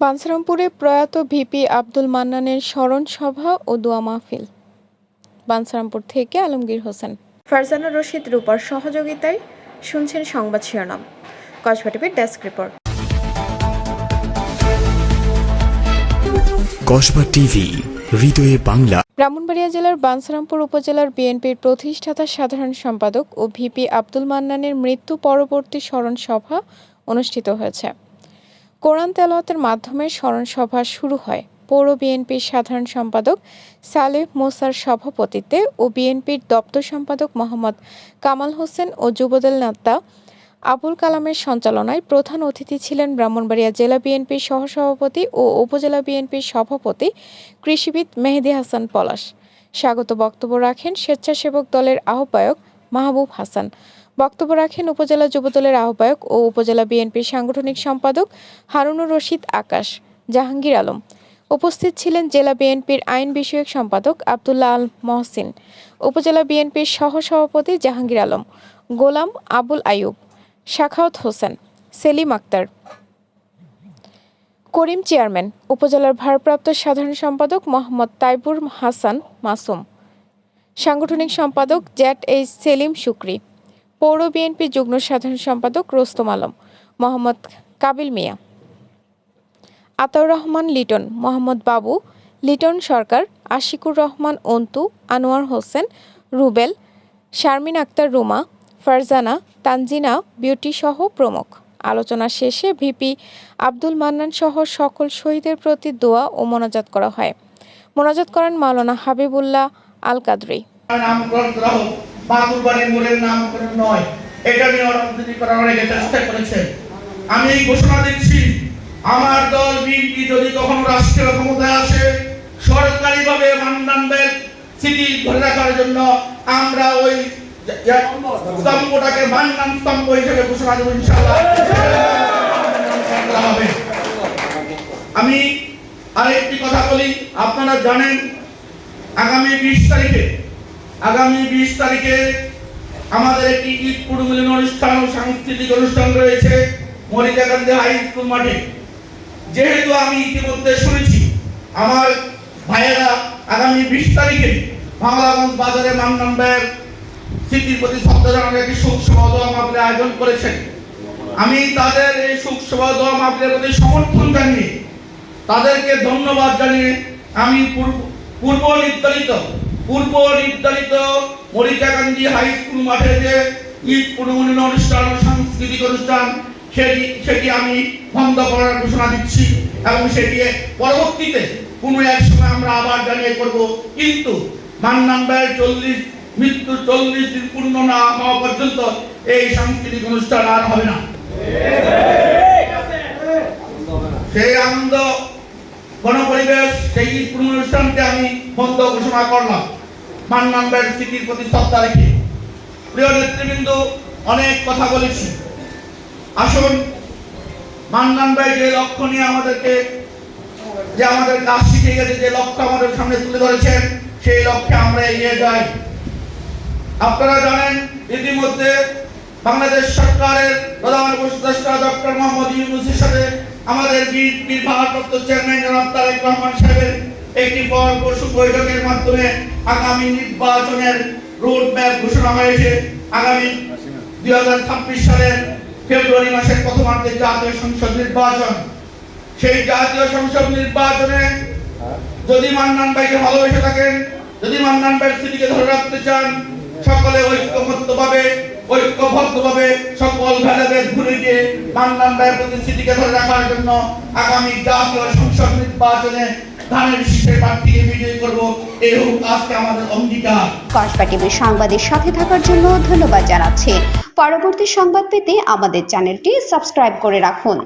বাঞ্ছারামপুরে প্রয়াত ভিপি আব্দুল মান্নানের স্মরণ সভা ও দোয়া মাহফিল। বাঞ্ছারামপুর থেকে আলমগীর হোসেন। ফারজানা রশিদ রূপার সহযোগিতায় শুনছেন সংবাদ শিরোনাম। কসবা টিভির ডেস্ক রিপোর্ট। কসবা টিভি হৃদয়ে বাংলা। ব্রাহ্মণবাড়িয়া জেলার বাঞ্ছারামপুর উপজেলার বিএনপির প্রতিষ্ঠাতা সাধারণ সম্পাদক ও ভিপি আব্দুল মান্নানের মৃত্যু পরবর্তী স্মরণ সভা অনুষ্ঠিত হয়েছে। কোরআন তেলাওয়াতের মাধ্যমে স্মরণ সভা শুরু হয়। পৌর বিএনপির সাধারণ সম্পাদক সালেহ মোসার সভাপতিত্বে ও বিএনপির দপ্তর সম্পাদক মোহাম্মদ কামাল হোসেন ও যুবদল নেতা আবুল কালামের সঞ্চালনায় প্রধান অতিথি ছিলেন ব্রাহ্মণবাড়িয়া জেলা বিএনপির সহসভাপতি ও উপজেলা বিএনপির সভাপতি কৃষিবিদ মেহেদি হাসান পলাশ। স্বাগত বক্তব্য রাখেন স্বেচ্ছাসেবক দলের আহ্বায়ক মাহবুব হাসান। বক্তব্য রাখেন উপজেলা যুবদলের আহ্বায়ক ও উপজেলা বিএনপির সাংগঠনিক সম্পাদক হারুনুর রশিদ আকাশ, জাহাঙ্গীর আলম। উপস্থিত ছিলেন জেলা বিএনপির আইন বিষয়ক সম্পাদক আবদুল্লাহ আল মহসিন, উপজেলা বিএনপির সহসভাপতি জাহাঙ্গীর আলম, গোলাম আবুল আয়ুব শাখাওয়াত হোসেন, সেলিম আক্তার। করিম চেয়ারম্যান, উপজেলার ভারপ্রাপ্ত সাধারণ সম্পাদক মোহাম্মদ তাইবুর হাসান মাসুম। সাংগঠনিক সম্পাদক জ্যাট এইচ সেলিম শুক্রি। পৌর বিএনপি যুগ্ম সাধারণ সম্পাদক রোস্তম আলম, মোহাম্মদ কাবিল মিয়া, আতাউর রহমান লিটন, মোহাম্মদ বাবু, লিটন সরকার, আশিকুর রহমান অন্তু, আনোয়ার হোসেন, রুবেল, শারমিন আক্তার রুমা, ফারজানা, তানজিনা, বিউটি সহ প্রমুখ। আলোচনা শেষে ভিপি আব্দুল মান্নান সহ সকল শহীদের প্রতি দোয়া ও মোনাজাত করা হয়। মোনাজাত করেন মাওলানা হাবিবুল্লাহ আল কাদরি করা বাবুর মোড়ের নামকরণ নয়। এটা নিয়ে রাজনীতি করার অনেকে চেষ্টা করেছেন। আমি এই ঘোষণা দিচ্ছি, আমার দল বিএনপি যদি কখনো রাষ্ট্রীয় ক্ষমতায় আসে, সরকারিভাবে ব্যাগ স্মৃতি ধরে রাখার জন্য আমরা ওই স্তম্ভটাকে মান্নান স্তম্ভ হিসেবে ঘোষণা দেবো ইনশাআল্লাহ। করা আমি আরেকটি কথা বলি, আপনারা জানেন, আগামী বিশ তারিখে আগামী বিশ তারিখে আমাদের একটি ঈদ পূর্বমিলন অনুষ্ঠান ও সাংস্কৃতিক অনুষ্ঠান রয়েছে মরিকা গান্ধী হাই স্কুল মাঠে। যেহেতু আমি ইতিমধ্যে শুনেছি, আমার ভাইয়েরা আগামী বিশ তারিখে বাংলাগঞ্জ বাজারে মান্নান ভাইয়ের স্মৃতির প্রতি শ্রদ্ধা একটি শোক সভা মাহফিলের আয়োজন করেছেন। আমি তাদের এই শোক সভা দোয়া মাহফিলের প্রতি সমর্থন জানিয়ে, তাদেরকে ধন্যবাদ জানিয়ে আমি পূর্ব নির্ধারিত পূর্ব নির্ধারিত মরিচা গান্ধী হাই স্কুল মাঠে যে ঈদ পূর্ণমূল্য অনুষ্ঠান, সাংস্কৃতিক অনুষ্ঠান, সেটি সেটি আমি বন্ধ করার ঘোষণা দিচ্ছি এবং সেটি পরবর্তীতে কোনো এক সময় আমরা আবার জানিয়ে করব। কিন্তু চল্লিশ মৃত্যু চল্লিশ দিন পূর্ণ না হওয়া পর্যন্ত এই সাংস্কৃতিক অনুষ্ঠান আর হবে না। সেই আনন্দ, গণপরিবেশ, সেই ঈদ অনুষ্ঠানকে আমি বন্ধ ঘোষণা করলাম। মান্নান ভাইয়ের স্মৃতির প্রতি শ্রদ্ধা রেখে প্রিয় নেতৃবৃন্দ, অনেক কথা বলেছি। আসুন মান্নান যে লক্ষ্য নিয়ে আমাদেরকে, যে আমাদের কাজ শিখে গেছে, যে লক্ষ্য আমাদের সামনে তুলে ধরেছেন, সেই লক্ষ্যে আমরা এগিয়ে যাই। আপনারা জানেন, ইতিমধ্যে বাংলাদেশ সরকারের প্রধান উপদেষ্টা ডক্টর মোহাম্মদ ইউনুসের সাথে আমাদের বিএনপির ভারপ্রাপ্ত চেয়ারম্যান জনাব তারেক রহমান একটি পরামর্শ বৈঠকের মাধ্যমে আগামী নির্বাচনের রোড ম্যাপ ঘোষণা হয়েছে। আগামী দুই হাজার ছাব্বিশ সালের ফেব্রুয়ারি মাসের প্রথমার্ধে জাতীয় সংসদ নির্বাচন। সেই জাতীয় সংসদ নির্বাচনে যদি মান্নান ভাইকে ভালোবেসে থাকেন, যদি মান্নান ভাইয়ের স্মৃতিকে ধরে রাখতে চান, সকলে ঐক্যবদ্ধভাবে ঐক্যবদ্ধভাবে সকল ভেদাভেদ ভুলে গিয়ে ব্যয় প্রতিশ্রুতিকে ধরে রাখার জন্য আগামী জাতীয় সংসদ নির্বাচনে সাংবাদিক সাথে থাকার জন্য ধন্যবাদ জানাচ্ছি। পরবর্তী সংবাদ পেতে আমাদের চ্যানেলটি সাবস্ক্রাইব করে রাখুন।